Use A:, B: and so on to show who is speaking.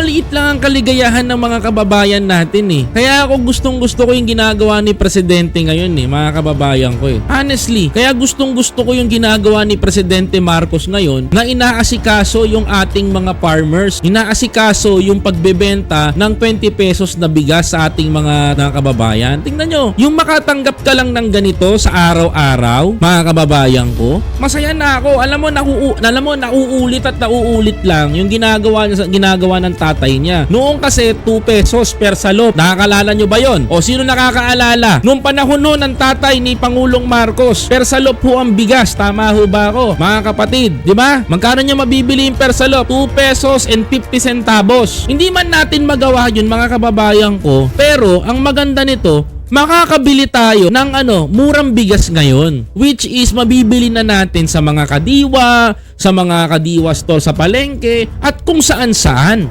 A: maliit lang ang kaligayahan ng mga kababayan natin eh. Kaya ako gustong gusto ko yung ginagawa ni Presidente ngayon eh, mga kababayan ko eh. Honestly, kaya gustong gusto ko yung ginagawa ni Presidente Marcos ngayon na inaasikaso yung ating mga farmers. Inaasikaso yung pagbebenta ng 20 pesos na bigas sa ating mga, mga kababayan. Tingnan nyo, yung makatanggap ka lang ng ganito sa araw-araw, mga kababayan ko, masaya na ako. Alam mo, nakuu alam mo, nauulit at nauulit lang yung ginagawa ginagawa ng tatay niya. Noong kasi 2 pesos per salop. Nakakalala nyo ba yon? O sino nakakaalala? Noong panahon noon ng tatay ni Pangulong Marcos, per salop ho ang bigas. Tama ho ba ako? Mga kapatid, di ba? Magkano nyo mabibili yung per salop? 2 pesos and 50 centavos. Hindi man natin magawa yun mga kababayan ko. Pero ang maganda nito, makakabili tayo ng ano, murang bigas ngayon. Which is mabibili na natin sa mga kadiwa, sa mga kadiwa store sa palengke, at kung saan saan.